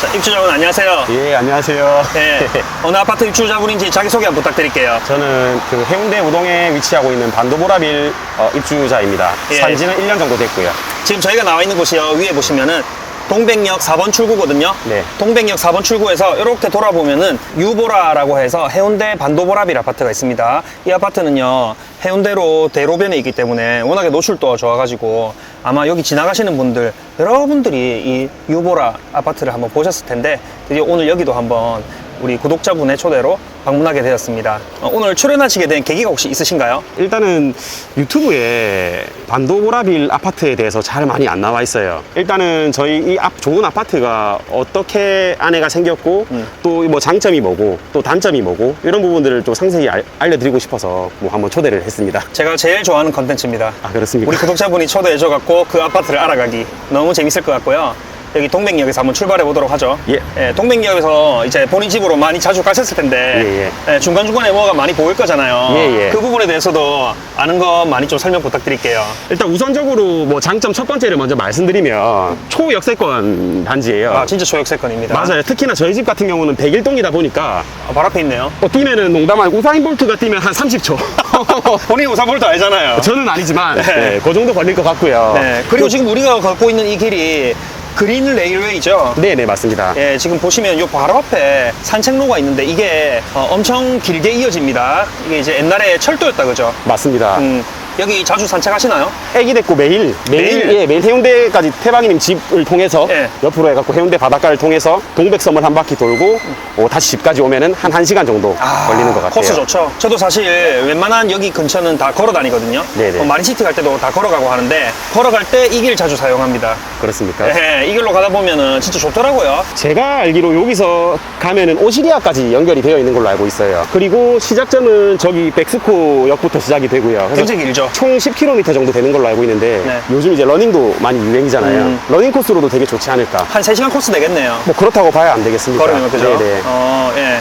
자, 입주자분 안녕하세요. 예, 안녕하세요. 네, 어느 아파트 입주자분인지 자기소개 한번 부탁드릴게요. 저는 그 해운대 우동에 위치하고 있는 반도보라빌 어, 입주자입니다. 예. 산지는 1년 정도 됐고요. 지금 저희가 나와 있는 곳이요. 위에 보시면은 동백역 4번 출구거든요. 네. 동백역 4번 출구에서 이렇게 돌아보면은 유보라라고 해서 해운대 반도보라빌 아파트가 있습니다. 이 아파트는요. 해운대로 대로변에 있기 때문에 워낙에 노출도가 좋아가지고 아마 여기 지나가시는 분들 여러분들이 이 유보라 아파트를 한번 보셨을 텐데 드디어 오늘 여기도 한번 우리 구독자분의 초대로 방문하게 되었습니다. 어, 오늘 출연하시게 된 계기가 혹시 있으신가요? 일단은 유튜브에 반도보라빌 아파트에 대해서 잘 많이 안 나와 있어요. 일단은 저희 이 앞 좋은 아파트가 어떻게 안에가 생겼고 음. 또 뭐 장점이 뭐고 또 단점이 뭐고 이런 부분들을 좀 상세히 알, 알려드리고 싶어서 뭐 한번 초대를 했습니다. 제가 제일 좋아하는 컨텐츠입니다. 아 그렇습니까? 우리 구독자분이 초대해줘갖고 그 아파트를 알아가기 너무 재밌을 것 같고요. 여기 동백역에서 한번 출발해 보도록 하죠. 예. 동백역에서 이제 본인 집으로 많이 자주 가셨을 텐데 예, 중간중간에 뭐가 많이 보일 거잖아요. 예, 예. 그 부분에 대해서도 아는 거 많이 좀 설명 부탁드릴게요. 일단 우선적으로 뭐 장점 첫 번째를 먼저 말씀드리면 초역세권 단지예요. 아 진짜 초역세권입니다. 맞아요. 특히나 저희 집 같은 경우는 101동이다 보니까 아, 바로 앞에 있네요. 어, 뛰면은 농담 아니고 우사인 볼트가 뛰면 한 30초. 본인 우사볼도 알잖아요. 저는 아니지만 네. 네, 그 정도 걸릴 것 같고요. 네. 그리고 지금 우리가 걷고 있는 이 길이 그린 레일웨이죠. 네, 네, 맞습니다. 예, 지금 보시면 요 바로 앞에 산책로가 있는데 이게 어, 엄청 길게 이어집니다. 이게 이제 옛날에 철도였다 그죠? 맞습니다. 음, 여기 자주 산책하시나요? 애기 됐고 매일, 매일, 매일? 예, 매일 해운대까지 태방이님 집을 통해서 예. 옆으로 해갖고 해운대 바닷가를 통해서 동백섬을 한 바퀴 돌고 어, 다시 집까지 오면은 한 1시간 정도 걸리는 것 같아요. 아, 코스 좋죠. 저도 사실 웬만한 여기 근처는 다 걸어 다니거든요. 네네. 어, 마린시티 갈 때도 다 걸어가고 하는데 걸어갈 때 이 길 자주 사용합니다. 그렇습니까? 예, 이 길로 가다 보면은 진짜 좋더라고요. 제가 알기로 여기서 가면은 오시리아까지 연결이 되어 있는 걸로 알고 있어요. 그리고 시작점은 저기 백스코 역부터 시작이 되고요. 그래서 굉장히 길죠. 총 10km 정도 되는 걸로 알고 있는데 네. 요즘 이제 러닝도 많이 유행이잖아요. 음. 러닝 코스로도 되게 좋지 않을까. 한 3시간 코스 되겠네요. 뭐 그렇다고 봐야 안 되겠습니까? 걸으면 그죠? 네네. 어, 예.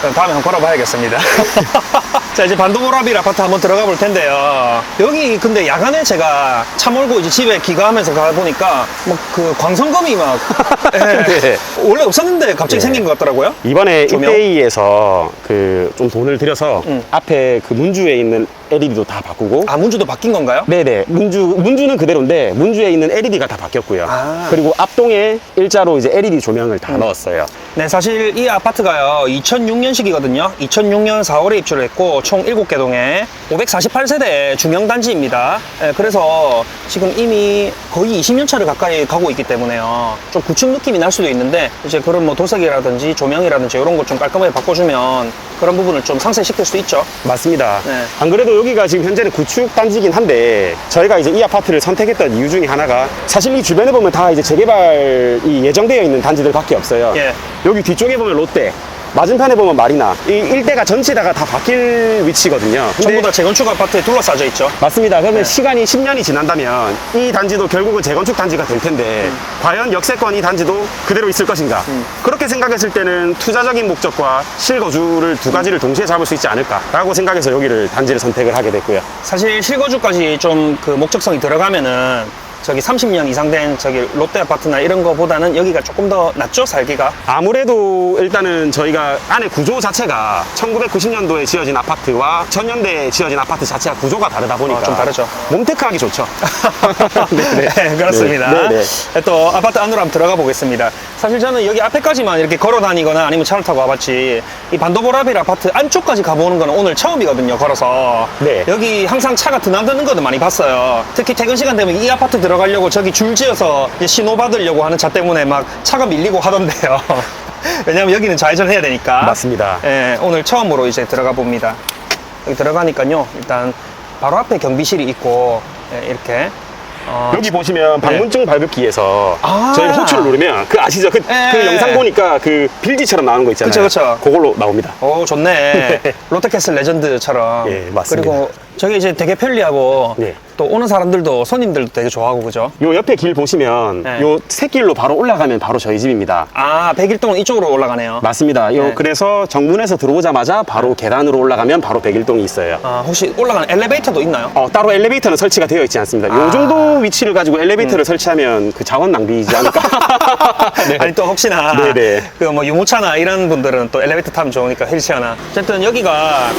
그럼 다음에 한번 걸어봐야겠습니다. 자, 이제 반도보라빌 아파트 한번 들어가 볼 텐데요. 여기 근데 야간에 제가 차 몰고 이제 집에 귀가하면서 가 보니까 뭐그 광선검이 막 예. 네. 원래 없었는데 갑자기 네. 생긴 것 같더라고요. 이번에 조명? 입대이에서 그 좀 돈을 들여서 음. 앞에 그 문주에 있는 LED도 다 바꾸고 아, 문주도 바뀐 건가요? 네네 문주 문주는 그대로인데 문주에 있는 LED가 다 바뀌었고요. 아. 그리고 앞동에 일자로 이제 LED 조명을 다 넣었어요. 네, 사실 이 아파트가요, 2006년식이거든요. 2006년 4월에 입주를 했고, 총 7개 동에 548세대 중형단지입니다. 예, 그래서 지금 이미 거의 20년 차를 가까이 가고 있기 때문에요. 좀 구축 느낌이 날 수도 있는데, 이제 그런 뭐 도색이라든지 조명이라든지 이런 거좀 깔끔하게 바꿔주면 그런 부분을 좀 상쇄시킬 수 있죠. 맞습니다. 네. 안 그래도 여기가 지금 현재는 구축 단지긴 한데 저희가 이제 이 아파트를 선택했던 이유 중에 하나가 사실 이 주변에 보면 다 이제 재개발이 예정되어 있는 단지들밖에 없어요. 예. 여기 뒤쪽에 보면 롯데, 맞은편에 보면 마리나 이 일대가 전체다가 다 바뀔 위치거든요. 전부 다 재건축 아파트에 둘러싸져 있죠. 맞습니다. 그러면 네. 시간이 10년이 지난다면 이 단지도 결국은 재건축 단지가 될 텐데 음. 과연 역세권 이 단지도 그대로 있을 것인가? 그렇게 생각했을 때는 투자적인 목적과 실거주를 두 가지를 동시에 잡을 수 있지 않을까 라고 생각해서 여기를 단지를 선택을 하게 됐고요. 사실 실거주까지 좀 그 목적성이 들어가면은 저기 30년 이상 된 저기 롯데 아파트나 이런 거보다는 여기가 조금 더 낫죠 살기가 아무래도 일단은 저희가 안에 구조 자체가 1990년도에 지어진 아파트와 전년대에 지어진 아파트 자체가 구조가 다르다 보니까 어, 좀 다르죠. 몸테크하기 좋죠. 네, 그렇습니다. 네, 네, 또 아파트 안으로 한번 들어가 보겠습니다. 사실 저는 여기 앞에까지만 이렇게 걸어 다니거나 아니면 차를 타고 와봤지 이 반도보라빌 아파트 안쪽까지 가보는 거는 오늘 처음이거든요. 걸어서 네. 여기 항상 차가 드나드는 거도 많이 봤어요. 특히 퇴근 시간 되면 이 아파트 들어 가려고 저기 줄 지어서 이제 신호 받으려고 하는 차 때문에 막 차가 밀리고 하던데요. 왜냐면 여기는 좌회전 해야 되니까. 맞습니다. 예, 오늘 처음으로 이제 들어가 봅니다. 여기 들어가니까요. 일단 바로 앞에 경비실이 있고 예, 이렇게 어, 여기 보시면 방문증 발급기에서 아. 저희 호출을 누르면 그 아시죠? 그, 예. 그 영상 보니까 그 빌지처럼 나오는 거 있잖아요. 그쵸, 그쵸. 그걸로 나옵니다. 오 좋네 롯데캐슬 레전드처럼 예, 맞습니다. 그리고 저게 이제 되게 편리하고 네. 또 오는 사람들도 손님들도 되게 좋아하고 그죠? 요 옆에 길 보시면 네. 요 새길로 바로 올라가면 바로 저희 집입니다. 아, 백일동은 이쪽으로 올라가네요. 맞습니다. 요 네. 그래서 정문에서 들어오자마자 바로 계단으로 올라가면 바로 백일동이 있어요. 아, 혹시 올라가는 엘리베이터도 있나요? 어, 따로 엘리베이터는 설치가 되어 있지 않습니다. 아. 음. 요 정도 위치를 가지고 엘리베이터를 설치하면 그 자원 낭비이지 않을까? 네. 아니 또 혹시나 네네. 그 뭐 유모차나 이런 분들은 또 엘리베이터 타면 좋으니까 휠체어나 어쨌든 여기가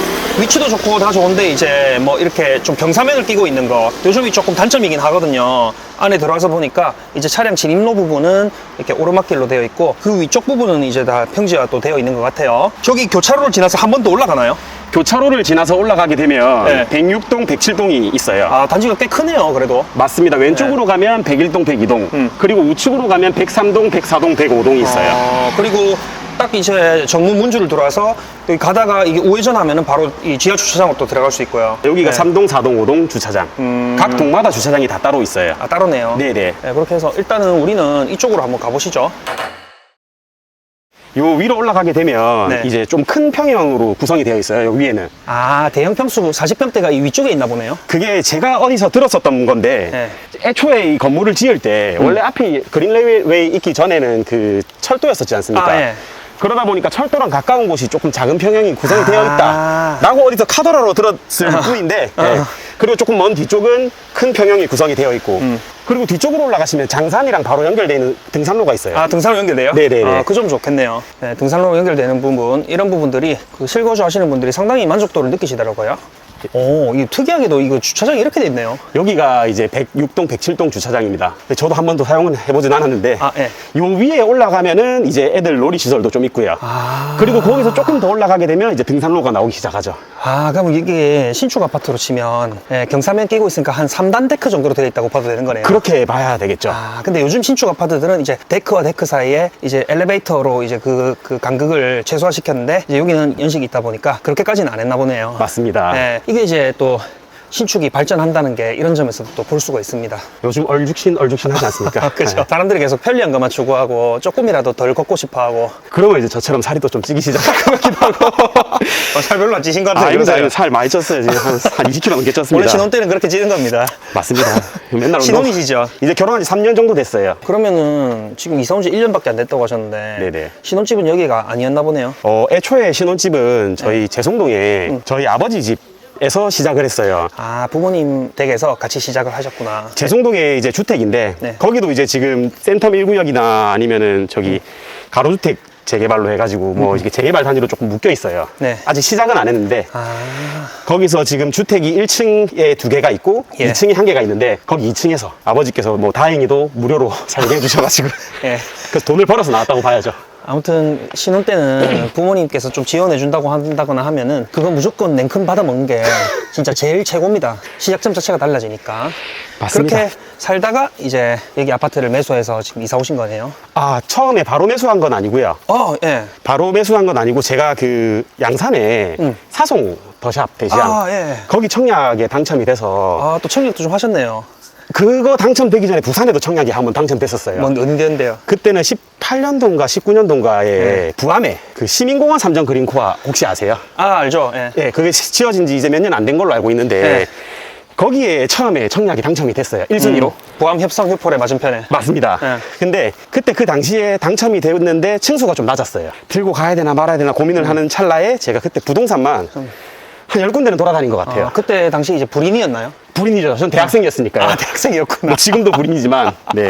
위치도 좋고 다 좋은데 이제 뭐 이렇게 좀 경사면을 끼고 있는 거 요즘이 조금 단점이긴 하거든요 안에 들어와서 보니까 이제 차량 진입로 부분은 이렇게 오르막길로 되어 있고 그 위쪽 부분은 이제 다 평지화 또 되어 있는 것 같아요 저기 교차로를 지나서 한 번 더 올라가나요? 교차로를 지나서 올라가게 되면 네. 106동, 107동이 있어요. 아 단지가 꽤 크네요 그래도 맞습니다. 왼쪽으로 가면 101동, 102동, 음. 그리고 우측으로 가면 103동, 104동, 105동이 있어요. 어, 그리고 딱 이제 정문 문주를 들어와서 여기 가다가 이게 우회전 하면은 바로 이 지하 주차장으로 또 들어갈 수 있고요. 여기가 네. 3동, 4동, 5동 주차장. 음. 각 동마다 주차장이 다 따로 있어요. 아 따로네요. 네네. 네, 그렇게 해서 일단은 우리는 이쪽으로 한번 가보시죠. 요 위로 올라가게 되면 네. 이제 좀 큰 평형으로 구성이 되어 있어요. 요 위에는. 아 대형 평수 40평대가 이 위쪽에 있나 보네요. 그게 제가 어디서 들었었던 건데 네. 애초에 이 건물을 지을 때 원래 앞이 그린레이웨이 있기 전에는 그 철도였었지 않습니까? 아, 예. 그러다 보니까 철도랑 가까운 곳이 조금 작은 평형이 구성이 아. 되어 있다. 라고 어디서 카더라로 들었을 뿐인데, 아. 예. 그리고 조금 먼 뒤쪽은 큰 평형이 구성이 되어 있고, 음. 그리고 뒤쪽으로 올라가시면 장산이랑 바로 연결되어 있는 등산로가 있어요. 아 등산로 연결돼요? 네네네. 아, 그점 좋겠네요. 네, 등산로 연결되는 부분 이런 부분들이 그 실거주 하시는 분들이 상당히 만족도를 느끼시더라고요. 오, 이게 특이하게도 이거 주차장이 이렇게 돼 있네요. 여기가 이제 106동, 107동 주차장입니다. 근데 저도 한 번도 사용은 해보진 않았는데, 아, 예. 요 위에 올라가면은 이제 애들 놀이 시설도 좀 있고요. 아. 그리고 거기서 조금 더 올라가게 되면 이제 등산로가 나오기 시작하죠. 아, 그럼 이게 신축 아파트로 치면 예, 경사면 끼고 있으니까 한 3단 데크 정도로 되어 있다고 봐도 되는 거네요. 그렇게 봐야 되겠죠. 아, 근데 요즘 신축 아파트들은 이제 데크와 데크 사이에 이제 엘리베이터로 이제 그, 그 간극을 최소화시켰는데 이제 여기는 연식이 있다 보니까 그렇게까지는 안 했나 보네요. 맞습니다. 네, 이게 이제 또 신축이 발전한다는 게 이런 점에서도 또볼 수가 있습니다. 요즘 얼죽신 얼죽신 하지 않습니까? 그죠? 네. 사람들이 계속 편리한 것만 추구하고 조금이라도 덜 걷고 싶어 하고 그러면 이제 저처럼 살이 또 좀 찌기 시작할 것 같기도 하고. 어, 살 별로 안 찌신 것 아, 같아요. 이거 그러세요? 살 많이 쪘어요. 지금 한, 한 20kg 넘게 쪘습니다. 원래 신혼 때는 그렇게 찌는 겁니다. 맞습니다. 맨날 신혼이시죠? 이제 결혼한 지 3년 정도 됐어요. 그러면은 지금 이사 온 지 1년밖에 안 됐다고 하셨는데 네네. 신혼집은 여기가 아니었나 보네요. 어, 애초에 신혼집은 저희 네. 제송동에 음. 저희 아버지 집 에서 시작을 했어요. 아 부모님 댁에서 같이 시작을 하셨구나. 제송동에 이제 주택인데 네. 거기도 이제 지금 센텀 1구역이나 아니면은 저기 가로주택 재개발로 해가지고 뭐 이게 재개발 단위로 조금 묶여 있어요. 음. 네. 아직 시작은 안 했는데 아 거기서 지금 주택이 1층에 두 개가 있고 예. 2층에 한 개가 있는데 거기 2층에서 아버지께서 뭐 다행히도 무료로 살게 해주셔가지고 예. 그래서 돈을 벌어서 나왔다고 봐야죠. 아무튼 신혼 때는 부모님께서 좀 지원해 준다고 한다거나 하면은 그건 무조건 냉큼 받아 먹는 게 진짜 제일 최고입니다. 시작점 자체가 달라지니까. 맞습니다. 그렇게 살다가 이제 여기 아파트를 매수해서 지금 이사 오신 거네요. 아 처음에 바로 매수한 건 아니고요. 어, 예. 바로 매수한 건 아니고 제가 그 양산에 음. 사송 더샵 대시양 아, 예. 거기 청약에 당첨이 돼서 아, 또 청약도 좀 하셨네요. 그거 당첨되기 전에 부산에도 청약이 한번 당첨됐었어요. 뭔 언제인데요? 그때는 18년도인가 19년도인가에 네. 부암에 그 시민공원 삼정 그린 코아 혹시 아세요? 아, 알죠. 예. 예, 그게 시- 지어진 지 이제 몇 년 안 된 걸로 알고 있는데 네. 거기에 처음에 청약이 당첨이 됐어요. 1순위로. 보암 협성 휴폴의 맞은편에. 맞습니다. 네. 근데 그때 그 당시에 당첨이 되었는데 층수가 좀 낮았어요. 들고 가야 되나 말아야 되나 고민을 음. 하는 찰나에 제가 그때 부동산만 한 열군데는 돌아다닌 것 같아요. 어, 그때 당시 이제 불인이었나요? 불인이죠. 전 대학생이었으니까요. 아, 대학생이었구나. 뭐 지금도 불인이지만, 네.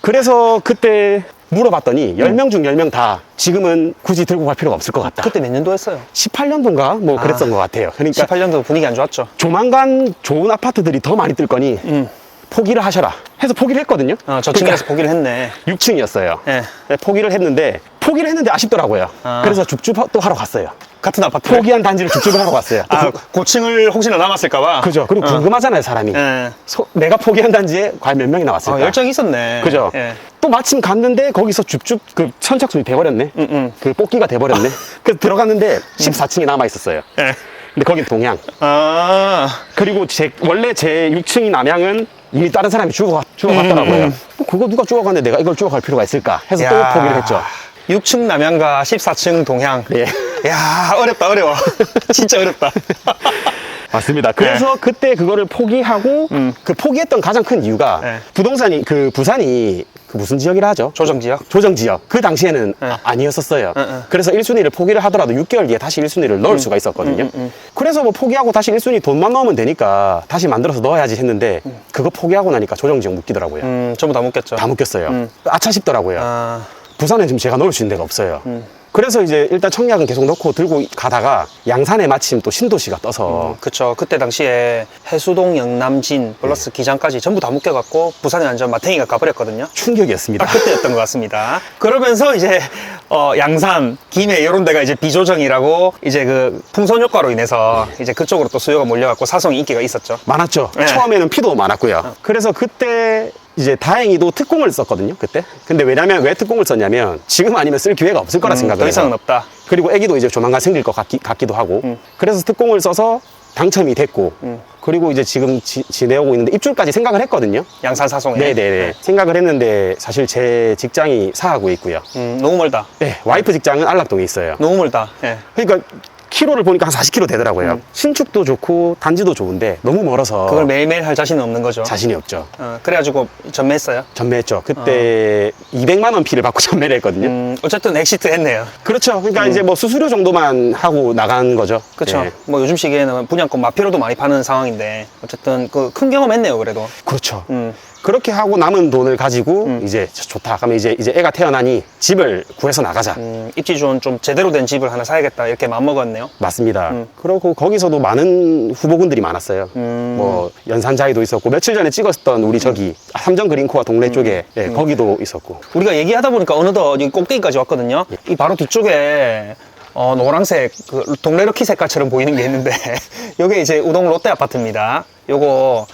그래서 그때 물어봤더니 10명 중 10명 다 지금은 굳이 들고 갈 필요가 없을 것 같다. 그때 몇 년도였어요? 18년도인가 뭐 그랬던 아, 것 같아요. 그러니까 18년도 분위기 안 좋았죠. 조만간 좋은 아파트들이 더 많이 뜰 거니 음. 포기를 하셔라. 해서 포기를 했거든요. 어, 저층에서 포기를 했네. 6층이었어요. 예. 포기를 했는데 포기를 했는데 아쉽더라고요. 아. 그래서 줍줍 또 하러 갔어요. 같은 아파트. 포기한 단지를 줍줍을 하러 갔어요. 또 아, 그- 고층을 혹시나 남았을까봐. 그죠. 그리고 어. 궁금하잖아요, 사람이. 예. 소- 내가 포기한 단지에 과연 몇 명이 나왔을까? 어, 열정이 있었네. 그죠? 예. 또 마침 갔는데 거기서 줍줍 그 선착순이 돼버렸네. 음, 음. 그 뽑기가 돼버렸네. 그래서 들어갔는데 14층이 남아 있었어요. 예. 근데 거긴 동양. 아, 그리고 제 원래 제 6층이 남양은 이미 다른 사람이 주워 주워갔더라고요. 음, 뭐 그거 누가 주워갔는데 내가 이걸 주워갈 필요가 있을까? 해서 야. 또 포기를 했죠. 6층 남양과 14층 동향. 네. 야, 어렵다, 어려워. 진짜 어렵다. 맞습니다. 그래서 그때 그거를 포기하고 음. 그 포기했던 가장 큰 이유가 네. 부동산이 그 부산이 그 무슨 지역이라 하죠? 조정 지역. 조정 지역. 그 당시에는 네. 아, 니었었어요 네, 네. 그래서 1순위를 포기를 하더라도 6개월 뒤에 다시 1순위를 넣을 수가 있었거든요. 음, 음. 그래서 뭐 포기하고 다시 1순위 돈만 넣으면 되니까 다시 만들어서 넣어야지 했는데 그거 포기하고 나니까 조정 지역 묶이더라고요. 음, 전부 다 묶였죠. 다 묶였어요. 음. 아차 싶더라고요. 아, 부산에 지금 제가 넣을 수 있는 데가 없어요. 음. 그래서 이제 일단 청약은 계속 넣고 들고 가다가 양산에 마침 또 신도시가 떠서 그쵸. 그때 당시에 해수동, 영남진, 플러스 기장까지 전부 다 묶여갖고 부산에 완전 마탱이가 가버렸거든요. 충격이었습니다. 딱 그때였던 것 같습니다. 그러면서 이제 어, 양산, 김해 이런 데가 이제 비조정이라고 이제 그 풍선 효과로 인해서 이제 그쪽으로 또 수요가 몰려갖고 사성이 인기가 있었죠. 많았죠. 네. 처음에는 피도 많았고요. 그래서 그때 이제 다행히도 특공을 썼거든요. 그때. 근데 왜냐면 왜 특공을 썼냐면 지금 아니면 쓸 기회가 없을 거라 음, 생각을 더 해서. 이상은 없다. 그리고 애기도 이제 조만간 생길 것 같기, 같기 도 하고. 음. 그래서 특공을 써서 당첨이 됐고. 음. 그리고 이제 지금 지, 지내오고 있는데 입주까지 생각을 했거든요. 양산 사성에. 네네네. 생각을 했는데 사실 제 직장이 사하구에 있고요. 음, 너무 멀다. 네, 와이프 직장은 안락동에 있어요. 너무 멀다. 예. 그러니까 키로를 보니까 한 40km 되더라고요. 음. 신축도 좋고 단지도 좋은데 너무 멀어서 그걸 매일매일 할 자신은 없는 거죠. 자신이 없죠. 어, 그래가지고 전매했어요. 전매했죠. 그때 200만 원 피를 받고 전매를 했거든요. 어. 음, 어쨌든 엑시트 했네요. 그렇죠. 그러니까 이제 뭐 수수료 정도만 하고 나간 거죠. 그렇죠. 네. 뭐 요즘 시기에는 분양권 마피로도 많이 파는 상황인데 어쨌든 그 큰 경험 했네요, 그래도. 그렇죠. 음, 그렇게 하고 남은 돈을 가지고 음. 이제 좋다. 그러면 이제 이제 애가 태어나니 집을 구해서 나가자. 음, 입지 좋은 좀 제대로 된 집을 하나 사야겠다 이렇게 마음먹었네요. 맞습니다. 음. 그리고 거기서도 많은 후보군들이 많았어요. 음. 뭐 연산자이도 있었고 며칠 전에 찍었던 우리 저기 삼정 그린코아 동네 쪽에 음. 예, 거기도 있었고 우리가 얘기하다 보니까 어느덧 여기 꼭대기까지 왔거든요. 이 바로 뒤쪽에 어, 노란색 그 동네 럭키 색깔처럼 보이는 게 있는데 여기 이제 우동 롯데 아파트입니다. 요거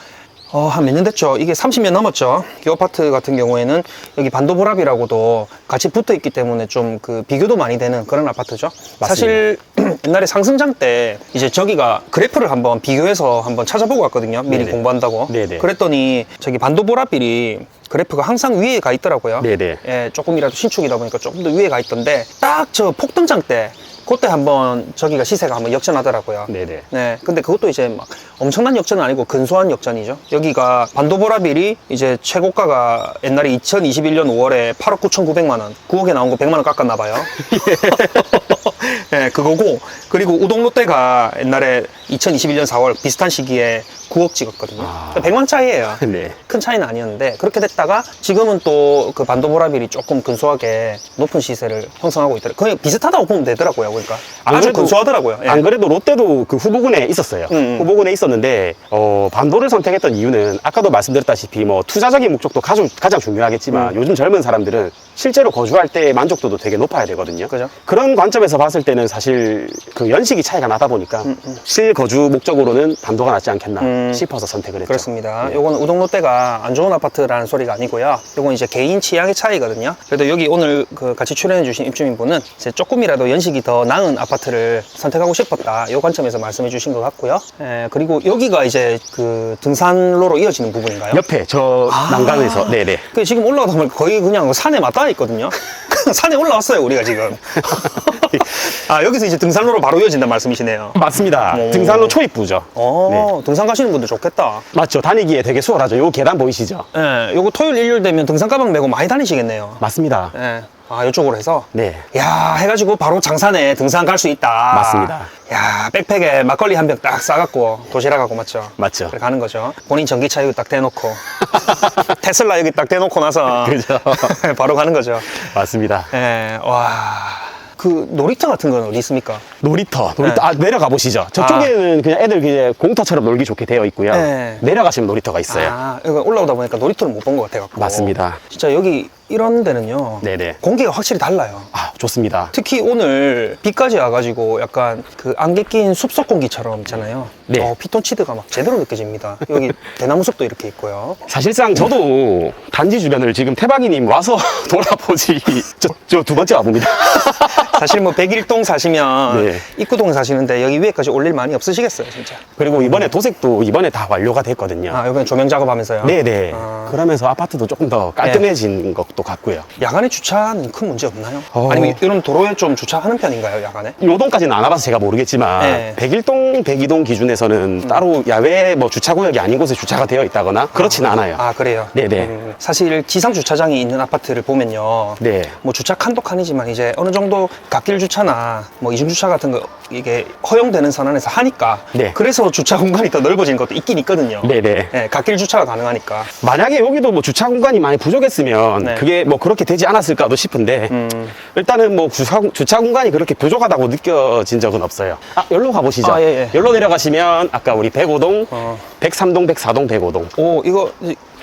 어, 한 몇 년 됐죠? 이게 30년 넘었죠? 이 아파트 같은 경우에는 여기 반도보랍이라고도 같이 붙어 있기 때문에 좀 그 비교도 많이 되는 그런 아파트죠. 사실 옛날에 상승장 때 이제 저기가 그래프를 한번 비교해서 한번 찾아보고 왔거든요. 미리 네네. 공부한다고. 네네. 그랬더니 저기 반도보랍빌이 그래프가 항상 위에 가 있더라고요. 네네. 예, 조금이라도 신축이다 보니까 조금 더 위에 가 있던데 딱 저 폭등장 때 그때 한번 저기가 시세가 한번 역전하더라고요. 네네. 네, 근데 그것도 이제 막 엄청난 역전은 아니고 근소한 역전이죠. 여기가 반도보라빌이 이제 최고가가 옛날에 2021년 5월에 8억 9,900만 원, 9억에 나온 거 100만 원 깎았나 봐요. 네, 그거고 그리고 우동 롯데가 옛날에 2021년 4월 비슷한 시기에 9억 찍었거든요. 아. 100만 차이예요. 네. 큰 차이는 아니었는데 그렇게 됐다가 지금은 또 그 반도보라빌이 조금 근소하게 높은 시세를 형성하고 있더라고요. 거의 비슷하다고 보면 되더라고요. 그러니까 안 아주 근소하더라고요. 예. 안 그래도 롯데도 그 후보군에 있었어요. 음, 음. 후보군에 있었는데 어, 반도를 선택했던 이유는 아까도 말씀드렸다시피 뭐 투자적인 목적도 가장, 가장 중요하겠지만 음. 요즘 젊은 사람들은 실제로 거주할 때 만족도도 되게 높아야 되거든요. 그죠? 런 관점에서 봤을 때는 사실 그 연식이 차이가 나다 보니까 실거주 목적으로는 반도가 낫지 않겠나 음. 싶어서 선택을 했죠. 그렇습니다. 네. 요거는 우동 롯데가 안 좋은 아파트라는 소리가 아니고요. 요건 이제 개인 취향의 차이거든요. 그래도 여기 오늘 그 같이 출연해주신 입주민분은 이제 조금이라도 연식이 더 나은 아파트를 선택하고 싶었다. 요 관점에서 말씀해주신 것 같고요. 에, 그리고 여기가 이제 그 등산로로 이어지는 부분인가요? 옆에 저 아. 난간에서 네네. 그 지금 올라가다 보면 거의 그냥 산에 맞닿아 있거든요. 산에 올라왔어요, 우리가 지금. 아, 여기서 이제 등산로로 바로 이어진다는 말씀이시네요. 맞습니다. 오. 등산로 초입부죠. 어, 등산 가시는 분들 좋겠다. 맞죠. 다니기에 되게 수월하죠. 요 계단 보이시죠? 예, 요거 토요일, 일요일 되면 등산 가방 메고 많이 다니시겠네요. 맞습니다. 예. 아, 이쪽으로 해서. 네. 야, 해가지고 바로 장산에 등산 갈 수 있다. 맞습니다. 야, 백팩에 막걸리 한 병 딱 싸갖고 도시락하고 맞죠? 맞죠. 그래 가는 거죠. 본인 전기차 여기 딱 대놓고. 테슬라 여기 딱 대놓고 나서. 그죠. 바로 가는 거죠. 맞습니다. 예, 와. 그 놀이터 같은 건 어디 있습니까? 놀이터, 놀이터, 네. 아, 내려가 보시죠. 저쪽에는 그냥 애들 그냥 공터처럼 놀기 좋게 되어 있고요. 네. 내려가시면 놀이터가 있어요. 아, 이거 올라오다 보니까 놀이터를 못 본 것 같아갖고. 맞습니다. 진짜 여기 이런 데는요. 네네. 공기가 확실히 달라요. 아, 좋습니다. 특히 오늘 비까지 와가지고 약간 그 안개 낀 숲속 공기처럼 있잖아요. 네. 어, 피톤치드가 막 제대로 느껴집니다. 여기 대나무 숲도 이렇게 있고요. 사실상 저도 단지 주변을 지금 태박이님 와서 돌아보지 저 두 번째 와봅니다. 사실 뭐 101동 사시면 네. 입구동 사시는데 여기 위에까지 올일 많이 없으시겠어요, 진짜. 그리고 이번에 도색도 이번에 다 완료가 됐거든요. 아, 이번에 조명 작업하면서요? 네네. 아. 그러면서 아파트도 조금 더 깔끔해진 것도 같고요. 야간에 주차는 큰 문제 없나요? 어. 아니면 이런 도로에 좀 주차하는 편인가요, 야간에? 요동까지는 안 와봐서 제가 모르겠지만 네. 101동, 102동 기준에서는 따로 야외 뭐 주차 구역이 아닌 곳에 주차가 되어 있다거나 그렇진 않아요. 아, 그래요? 네네. 음, 사실 지상 주차장이 있는 아파트를 보면요. 네. 뭐 주차 칸도 칸이지만 이제 어느 정도 갓길 주차나 뭐 이중 주차 같은 거 이게 허용되는 선언에서 하니까 네. 그래서 주차 공간이 더 넓어진 것도 있긴 있거든요. 네네. 네, 갓길 주차가 가능하니까. 만약에 여기도 뭐 주차 공간이 많이 부족했으면 네. 그게 뭐 그렇게 되지 않았을까도 싶은데 음. 일단은 뭐 주차, 주차 공간이 그렇게 부족하다고 느껴진 적은 없어요. 아, 여기로 가보시죠. 아, 예, 예. 여기로 내려가시면 아까 우리 105동, 어. 103동, 104동, 105동. 오, 이거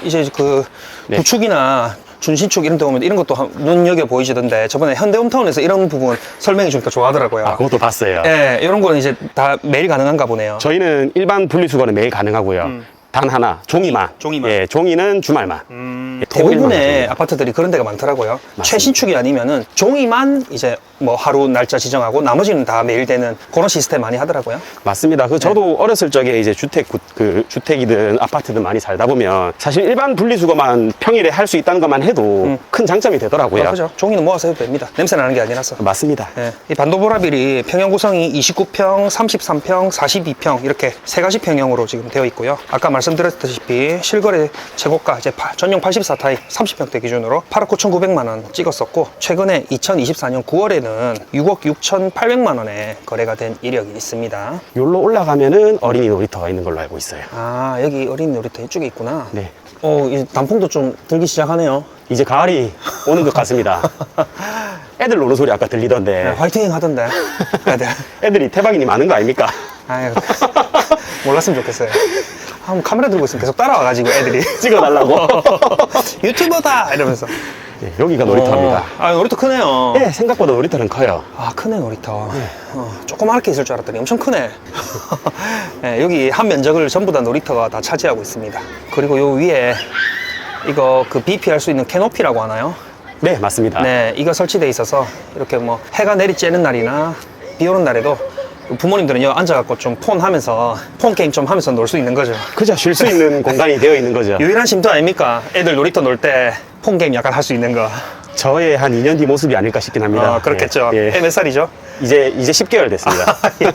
이- 이제 그 네. 구축이나 준신축 이런 데 보면 이런 것도 한- 눈여겨 보이시던데 저번에 현대홈타운에서 이런 부분 설명해 주니까 좋아하더라고요. 아, 그것도 봤어요. 예, 이런 거는 이제 다 매일 가능한가 보네요. 저희는 일반 분리수거는 매일 가능하고요. 단 하나, 종이만. 음. 종이만. 예, 종이는 주말만. 음, 예, 토요일만 대부분의 하죠. 아파트들이 그런 데가 많더라고요. 최신축이 아니면은 종이만 이제 뭐 하루 날짜 지정하고 나머지는 다 매일 되는 그런 시스템 많이 하더라고요. 맞습니다. 그 저도 네. 어렸을 적에 이제 주택 구- 그 주택이든 아파트든 많이 살다 보면 사실 일반 분리수거만 평일에 할 수 있다는 것만 해도 큰 장점이 되더라고요. 아, 그죠? 종이는 모아서 해도 됩니다. 냄새 나는 게 아니라서. 맞습니다. 예, 이 반도보라빌이 평형 구성이 29평, 33평, 42평 이렇게 세 가지 평형으로 지금 되어 있고요. 아까 말씀드렸다시피 실거래 최고가 이제 파- 전용 84타입 30평대 기준으로 8억 9,900만 원 찍었었고 최근에 2024년 9월에는 6억 6,800만 원에 거래가 된 이력이 있습니다. 여기로 올라가면은 어린이 놀이터가 있는 걸로 알고 있어요. 아 여기 어린이 놀이터 이쪽에 있구나. 네. 어, 이 단풍도 좀 들기 시작하네요. 이제 가을이 오는 것 같습니다. 애들 노는 소리 아까 네, 들리던데 화이팅 하던데. 애들. 애들이 태박이니 많은 거 아닙니까? 아유, 몰랐으면 좋겠어요. 아, 뭐 카메라 들고 있으면 계속 따라와가지고 애들이 찍어달라고. 유튜버다 이러면서. 네, 여기가 놀이터입니다. 어, 아 놀이터 크네요. 네, 생각보다 놀이터는 커요. 아 크네 놀이터. 어, 조그맣게 있을 줄 알았더니 엄청 크네. 네, 여기 한 면적을 전부 다 놀이터가 다 차지하고 있습니다. 그리고 요 위에 이거 그 BP 할 수 있는 캐노피라고 하나요? 네, 맞습니다. 네, 이거 설치돼 있어서 이렇게 뭐 해가 내리쬐는 날이나 비 오는 날에도 부모님들은 여기 앉아갖고 좀 폰 하면서 폰 게임 좀 하면서 놀 수 있는 거죠. 그저 쉴 수 있는 공간이 되어 있는 거죠. 유일한 쉼터 아닙니까? 애들 놀이터 놀 때 폰 게임 약간 할 수 있는 거. 저의 한 2년 뒤 모습이 아닐까 싶긴 합니다. 어, 그렇겠죠. 예, 예. 애 몇 살이죠? 이제 이제 10개월 됐습니다. 예.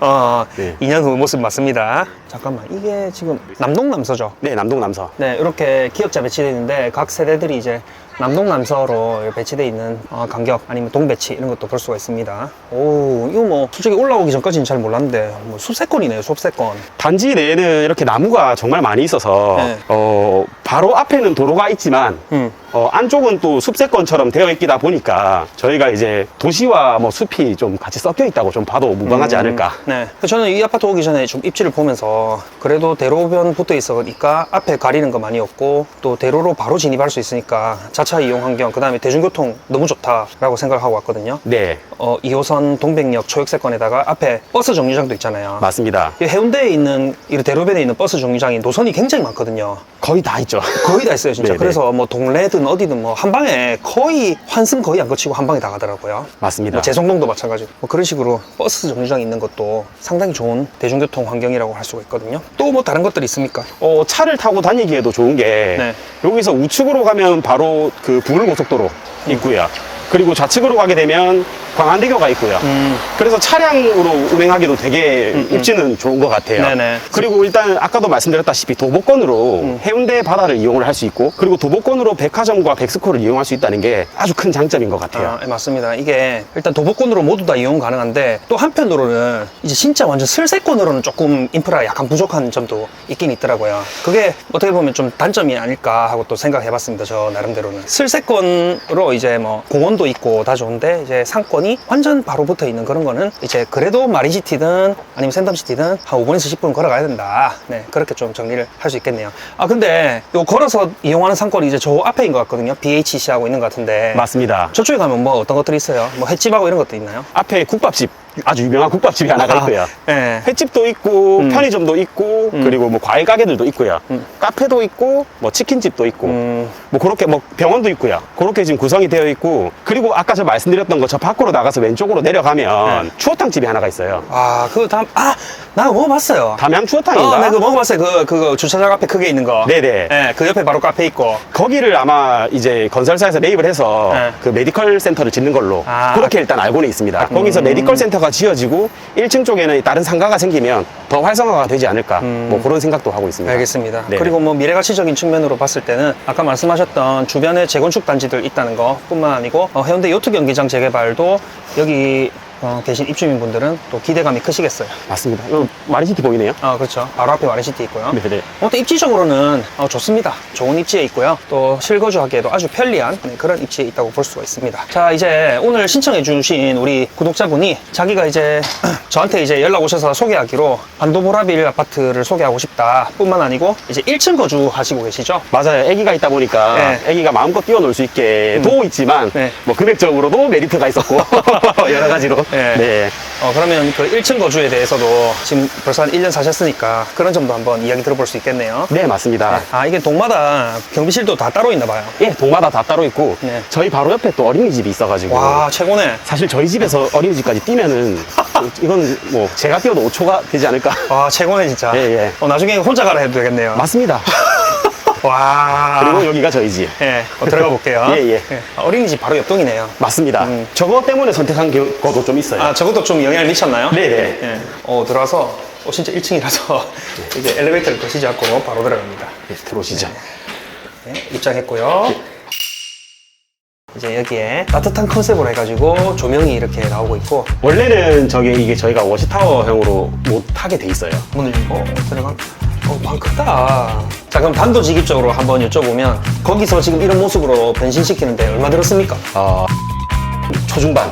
어, 네. 2년 후 모습 맞습니다. 잠깐만, 이게 지금 남동 남서죠? 네, 남동 남서. 네, 이렇게 기역자 배치되어 있는데 각 세대들이 이제 남동 남서로 배치되어 있는 어, 간격 아니면 동배치 이런 것도 볼 수가 있습니다. 오, 이거 뭐 솔직히 올라오기 전까지는 잘 몰랐는데 뭐 숲세권이네요, 숲세권. 단지 내에는 이렇게 나무가 정말 많이 있어서 네. 어, 바로 앞에는 도로가 있지만 음. 어, 안쪽은 또 숲세권처럼 되어 있다 보니까 저희가 이제 도시와 뭐 숲이 좀 같이 섞여 있다고 좀 봐도 무방하지 않을까. 네. 저는 이 아파트 오기 전에 좀 입지를 보면서 그래도 대로변 붙어 있으니까 앞에 가리는 거 많이 없고 또 대로로 바로 진입할 수 있으니까 자차 이용 환경, 그 다음에 대중교통 너무 좋다라고 생각하고 왔거든요. 네, 어, 2호선 동백역 초역세권에다가 앞에 버스 정류장도 있잖아요. 맞습니다. 이 해운대에 있는 이 대로변에 있는 버스 정류장이 노선이 굉장히 많거든요. 거의 다 있죠. 거의 다 있어요, 진짜. 네네. 그래서 뭐 동래든 어디든 뭐 한 방에 거의 환승 거의 안 거치고 한 방에 다 가더라고요. 맞습니다. 뭐 제성동도 마찬가지고 뭐 그런 식으로 버스 정류장이 있는 것도 상당히 좋은 대중교통 환경이라고 할 수가 있거든요. 또 뭐 다른 것들이 있습니까? 어, 차를 타고 다니기에도 좋은 게 네. 여기서 우측으로 가면 바로 그 부울고속도로 있고요. 그리고 좌측으로 가게 되면 광안대교가 있고요. 음. 그래서 차량으로 운행하기도 되게 입지는 좋은 것 같아요. 네네. 그리고 일단 아까도 말씀드렸다시피 도보권으로 음. 해운대 바다를 이용을 할 수 있고 그리고 도보권으로 백화점과 백스코를 이용할 수 있다는 게 아주 큰 장점인 것 같아요. 아, 예, 맞습니다. 이게 일단 도보권으로 모두 다 이용 가능한데 또 한편으로는 이제 진짜 완전 슬세권으로는 조금 인프라가 약간 부족한 점도 있긴 있더라고요. 그게 어떻게 보면 좀 단점이 아닐까 하고 또 생각해봤습니다. 저 나름대로는 슬세권으로 이제 뭐 공원도 있고 다 좋은데 이제 상권이 완전 바로 붙어 있는 그런 거는 이제 그래도 마린시티든 아니면 샌덤시티든 한 5분에서 10분 걸어가야 된다. 네 그렇게 좀 정리를 할 수 있겠네요. 아 근데 요 걸어서 이용하는 상권이 이제 저 앞에 인 것 같거든요. BHC 하고 있는 것 같은데. 맞습니다. 저쪽에 가면 뭐 어떤 것들이 있어요? 뭐 횟집하고 이런 것도 있나요? 앞에 국밥집 아주 유명한 국밥집이 하나가 있고요. 예. 횟집도 있고 음. 편의점도 있고 그리고 뭐 과일 가게들도 있고요. 카페도 있고 뭐 치킨집도 있고 음. 뭐 그렇게 뭐 병원도 있고요. 그렇게 지금 구성이 되어 있고 그리고 아까 저 말씀드렸던 거 저 밖으로 나가서 왼쪽으로 내려가면 네. 추어탕 집이 하나가 있어요. 아, 그거 다음, 아, 나 먹어봤어요. 담양 추어탕인가? 어, 네, 그거 먹어봤어요. 그, 그거 주차장 앞에 크게 있는 거. 네네. 예, 그 옆에 바로 카페 있고. 거기를 아마 이제 건설사에서 매입을 해서 네. 그 메디컬 센터를 짓는 걸로 아. 그렇게 일단 알고는 있습니다. 음. 거기서 메디컬 센터 가 지어지고 1층 쪽에는 다른 상가가 생기면 더 활성화가 되지 않을까 뭐 그런 생각도 하고 있습니다. 음. 알겠습니다. 네. 그리고 뭐 미래가치적인 측면으로 봤을 때는 아까 말씀하셨던 주변에 재건축 단지들 있다는 것뿐만 아니고 어, 해운대 요트 경기장 재개발도 여기 어, 계신 입주민분들은 또 기대감이 크시겠어요. 맞습니다. 이거 마리시티 보이네요. 아 그렇죠. 바로 앞에 와리시티 있고요. 네네. 어, 또 입지적으로는 어, 좋습니다. 좋은 입지에 있고요. 또 실거주하기에도 아주 편리한 네, 그런 입지에 있다고 볼 수가 있습니다. 자 이제 오늘 신청해주신 우리 구독자분이 자기가 이제 저한테 이제 연락 오셔서 소개하기로 반도보라빌 아파트를 소개하고 싶다. 뿐만 아니고 이제 1층 거주하시고 계시죠? 맞아요. 아기가 있다 보니까 네. 아기가 마음껏 뛰어놀 수 있게 도 있지만 네. 뭐 금액적으로도 메리트가 있었고 여러 가지로. 네. 네. 어, 그러면 그 1층 거주에 대해서도 지금 벌써 한 1년 사셨으니까 그런 점도 한번 이야기 들어볼 수 있겠네요. 네, 맞습니다. 아, 이게 동마다 경비실도 다 따로 있나 봐요. 예, 동마다 다 따로 있고 네. 저희 바로 옆에 또 어린이집이 있어가지고 와, 최고네. 사실 저희 집에서 어린이집까지 뛰면은 이건 뭐 제가 뛰어도 5초가 되지 않을까. 와, 최고네, 진짜. 예, 예. 어, 나중에 혼자 가라 해도 되겠네요. 맞습니다. 와. 그리고 여기가 저희 집. 예, 어, 들어가 볼게요. 예, 예. 아, 어린이집 바로 옆동이네요. 맞습니다. 음. 저거 때문에 선택한 게- 것도 좀 있어요. 아, 저것도 좀 영향을 미쳤나요? 네네. 예. 어, 들어와서, 어, 진짜 1층이라서 이제 엘리베이터를 거치지 않고 바로 들어갑니다. 네, 들어오시죠. 네, 입장했고요. 이제 여기에 따뜻한 컨셉으로 해가지고 조명이 이렇게 나오고 있고 원래는 저게 이게 저희가 워시타워형으로 못 하게 돼 있어요. 문을 열고 들어가. 어, 방 크다. 자, 그럼 단도직입적으로 한번 여쭤보면 거기서 지금 이런 모습으로 변신시키는데 얼마 들었습니까? 어, 초중반.